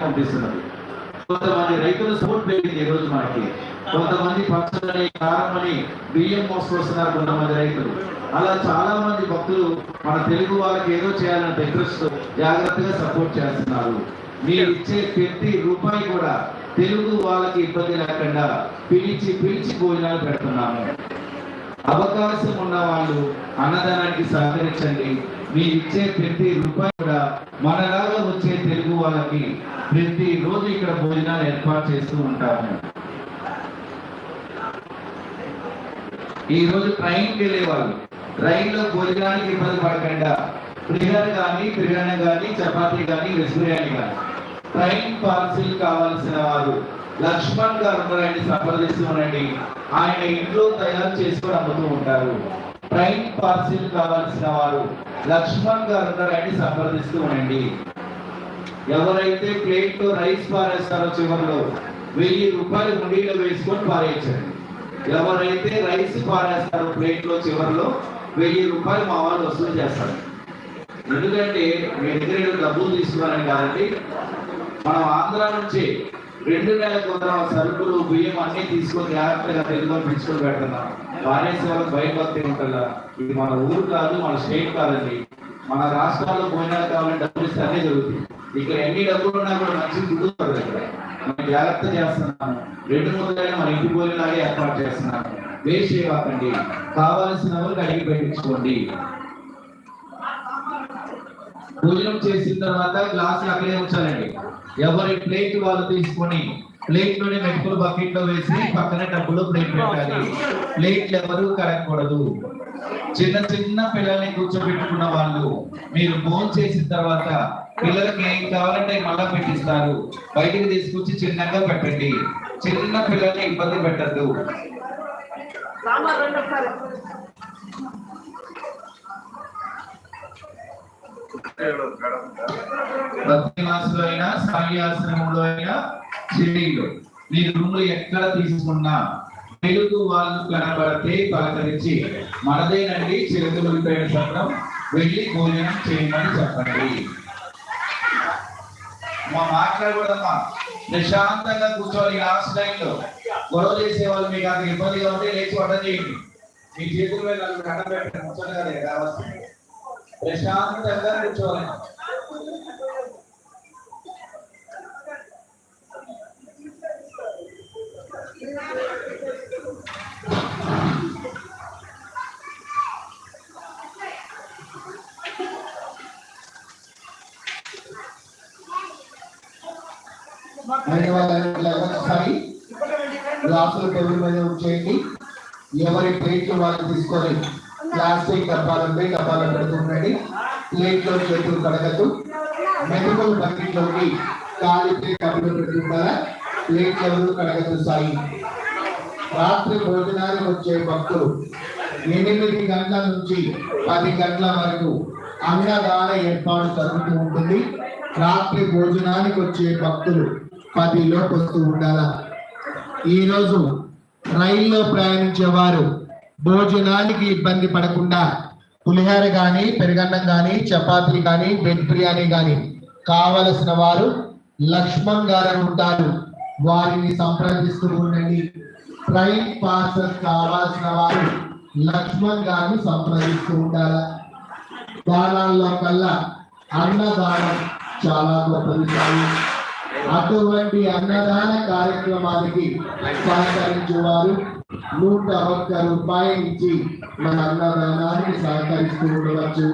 కనిపిస్తున్నది. కొంతమంది రైతులు సపోర్ట్ పెరిగింది ఈ రోజు మనకి. కొంతమంది పచ్చని కారమని బియ్యం మోసుకొస్తున్నారు కొంతమంది రైతులు. అలా చాలా మంది భక్తులు మన తెలుగు వాళ్ళకి ఏదో చేయాలని ఇంట్రెస్ట్ జాగ్రత్తగా సపోర్ట్ చేస్తున్నారు. మీరు ఇచ్చే ప్రతి రూపాయి కూడా తెలుగు వాళ్ళకి ఇబ్బంది లేకుండా పిలిచి పిలిచి భోజనాలు పెడుతున్నాము. అవకాశం ఉన్న వాళ్ళు అన్నదానానికి సహకరించండి. మీరు ఇచ్చే ప్రతి రూపాయి కూడా మనలా వాళ్ళకి ప్రతి రోజు ఇక్కడ భోజనాలు ఏర్పాటు చేస్తూ ఉంటాము. ఈ రోజు ట్రైన్కి వెళ్ళే వాళ్ళు రైల్లో భోజనానికి ఇబ్బంది పడకుండా ప్రియర్ కానీ బిర్యానీ కానీ చపాతీ కానీ వెజ్ బిర్యానీ కానీ. ట్రైన్ పార్సిల్ కావాల్సిన వారు లక్ష్మణ్ గారు ఉన్నారండి సంప్రదిస్తూ ఉండండి ఆయన ఇంట్లో తయారు చేసుకొని అమ్ముతూ ఉంటారు. ట్రైన్ పార్సిల్ కావాల్సిన వారు లక్ష్మణ్ గారు ఉన్నారండి సంప్రదిస్తూ ఉండండి. ఎవరైతే ప్లేట్లో రైస్ పారేస్తారో చివరిలో వెయ్యి రూపాయలు హుండీలో వేసుకొని పారేయించండి ఎవరైతే రైస్ పారేస్తారో ప్లేట్లో చివరిలో వెయ్యి రూపాయలు మా వాళ్ళు వసూలు చేస్తారు. ఎందుకంటే మీ దగ్గర డబ్బులు తీసుకున్నారని కాబట్టి మనం ఆంధ్ర నుంచి రెండు నెలల కొందరు సరుకులు బియ్యం అన్ని తీసుకొని జాగ్రత్తగా తెలుగులో పిలుచుకొని పెడుతున్నాం వారేసే భయపడి ఉంటుందా? ఇది మన ఊరు కాదు మన స్టేట్ కాదండి. మన రాష్ట్రాల్లో పోయినా కావాలంటే డబ్బులు ఇస్తే అన్నీ జరుగుతుంది ఇక్కడ ఎన్ని డబ్బులు ఉన్నా కూడా మంచి కుదురుతుంది ఇక్కడ. మనం జాగ్రత్త చేస్తున్నాము. రెండు ముద్దలైన మన ఇంటి పోయినలాగే ఏర్పాటు చేస్తున్నాము. వేస్ట్ చేయకండి కావాల్సిన వాళ్ళకి అడిగి పెట్టించుకోండి. భోజనం చేసిన తర్వాత గ్లాస్ అక్కడే ఉంచాలండి. ఎవరి ప్లేట్ వాళ్ళు తీసుకొని ప్లేట్లోనే మెట్టుకులు బకెట్లో వేసి పక్కన డబ్బులు ప్లేట్ పెట్టాలి. ప్లేట్లు ఎవరు కడగకూడదు. చిన్న చిన్న పిల్లల్ని కూర్చోబెట్టుకున్న వాళ్ళు మీరు ఫోన్ చేసిన తర్వాత పిల్లలకి ఏం కావాలంటే మళ్ళా పెట్టిస్తారు. బయటికి తీసుకొచ్చి చిన్నగా పెట్టండి. చిన్న పిల్లల్ని ఇబ్బంది పెట్టద్దు. భక్తి మాసంలో అయినా సాయి ఆశ్రమంలో అయినా షిరిడీలో మీ ఎక్కడ తీసుకున్నా తెలుగు వాళ్ళు కనబడితే పలకరించి మనదేనండి చిరుతులు పేరు చెప్పడం వెళ్ళి భోజనం చేయమని చెప్పండి. మా మాట్లాడకూడదమ్మా ప్రశాంతంగా కూర్చోవాలి లాస్ట్ టైంలో గొడవ చేసే వాళ్ళు మీకు అంత ఇబ్బందిగా ఉంటే లేచి వంట చేయండి మీ చేతుల మీద నలుగురు దండం పెట్టండి ముచ్చటగా లేదు కావాల్సింది ప్రశాంతంగా కూర్చోవాలి Thank you. ధన్యవాదాలు. ఒకసారి గ్లాసులు టేబుల్ మీద ఉంచేయండి. ఎవరి ప్లేట్లు వాళ్ళు తీసుకొని ప్లాస్టిక్ డబ్బాలుంటే డబ్బాలు పెడుతుండండి ప్లేట్లో చేతులు కడగద్దు. మెడికల్ బకెట్లోకి ఖాళీ ప్లేట్ డబ్బులు పెట్టుకుంటారా ప్లేట్లు ఎవరు కడగద్దు సాయి? రాత్రి భోజనానికి వచ్చే భక్తులు ఎనిమిది గంటల నుంచి పది గంటల వరకు అన్నదాన ఏర్పాటు జరుగుతూ ఉంటుంది. రాత్రి భోజనానికి వచ్చే భక్తులు పది లోపు వస్తూ ఉండాలా? ఈరోజు రైల్లో ప్రయాణించే వారు భోజనానికి ఇబ్బంది పడకుండా పులిహోర కానీ పెరుగన్నం కానీ చపాతీలు కానీ వెజ్ బిర్యానీ కానీ కావలసిన వారు లక్ష్మణ్ గారు ఉంటారు. వారిని సంప్రదిస్తూ ఉండండి. ట్రైన్ పార్సల్ కావాల్సిన వారు లక్ష్మణ్ గారిని సంప్రదిస్తూ ఉండాలా? దానాల్లో కల్లా అన్నదానం చాలా గొప్పది సాయి. అటువంటి అన్నదాన కార్యక్రమానికి సహకరించేవారు నూట ఒక్క రూపాయలు ఇచ్చి మన అన్నదానానికి సహకరిస్తూ ఉండవచ్చు.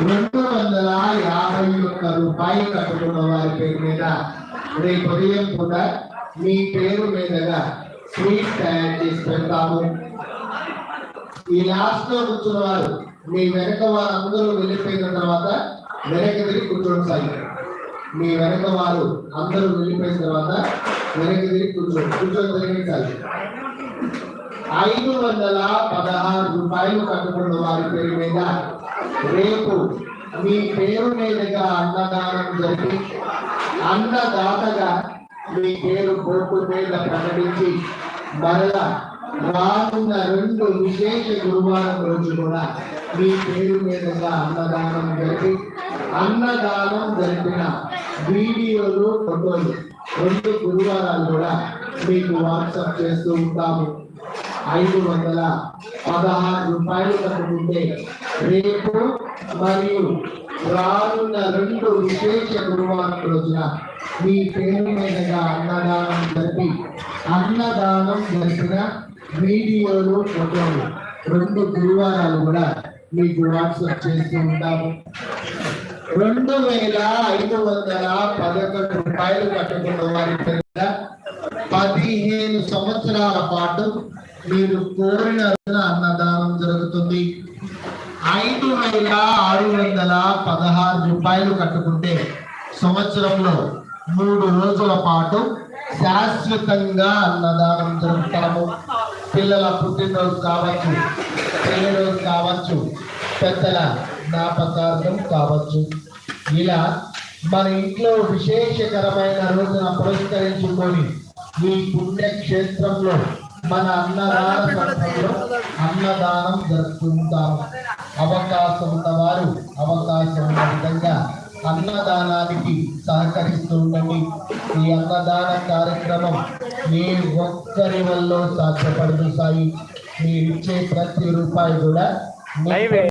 రెండు వందల యాభై ఒక్క రూపాయలు కట్టుకున్న వారి పేరు మీద రేపు ఉదయం కూడా మీ పేరు మీదగా స్వీట్ తయారు చేసి పెడతాము. ఈ లాస్ట్లో కూర్చున్న వారు మీ వెనక వారందరూ వెళ్ళిపోయిన తర్వాత వెనక తిరిగి కూర్చోడం సాయి మీ వెనక వారు అందరూ వెళ్ళిపోయిన తర్వాత వెనక తిరిగి కూర్చోండి. కూర్చొని ఐదు వందల పదహారు రూపాయలు కట్టుకున్న వారి పేరు మీద రేపు మీ పేరు మీదుగా అన్నదానం జరిపి అన్నదాతగా మీ పేరు బోర్డు మీద ప్రకటించి మరలా రానున్న రెండు విశేష గురువారం రోజు కూడా మీ పేరు మీదుగా అన్నదానం జరిపి అన్నదానం జరిపిన వీడియోలు ఫోటోలు రెండు గురువారాలు కూడా మీకు వాట్సాప్ చేస్తూ ఉంటాము. ఐదు వందల పదహారు రూపాయలు కట్టుకుంటే రేపు మరియు రానున్న రెండు విశేష గురువారం రోజున మీ పేరు మీదుగా అన్నదానం జరిపి అన్నదానం జరిపిన వీడియోలు ఫోటోలు రెండు గురువారాలు కూడా మీకు వాట్సాప్ చేస్తూ ఉంటాము. రెండు వేల ఐదు వందల పదకొండు రూపాయలు కట్టుకున్న వారి పెద్ద పదిహేను సంవత్సరాల పాటు మీరు కోరిన అన్నదానం జరుగుతుంది. ఐదు వేల ఆరు వందల పదహారు రూపాయలు కట్టుకుంటే సంవత్సరంలో మూడు రోజుల పాటు శాశ్వతంగా అన్నదానం జరుపుతాము. పిల్లల పుట్టినరోజు కావచ్చు పెళ్ళి రోజు కావచ్చు పెద్దల జ్ఞాపకార్థం కావచ్చు. ఇలా మన ఇంట్లో విశేషకరమైన రోజున పురస్కరించుకొని ఈ పుణ్యక్షేత్రంలో మన అన్నదాన అన్నదానం జరుపుకుంటాము. అవకాశం ఉన్నవారు అవకాశం ఉన్న విధంగా అన్నదానానికి సహకరిస్తుండండి ఈ అన్నదాన కార్యక్రమం మీ ఒక్కరి వల్ల సాధ్యపడదు సాయి. మీరు ఇచ్చే ప్రతి రూపాయి కూడా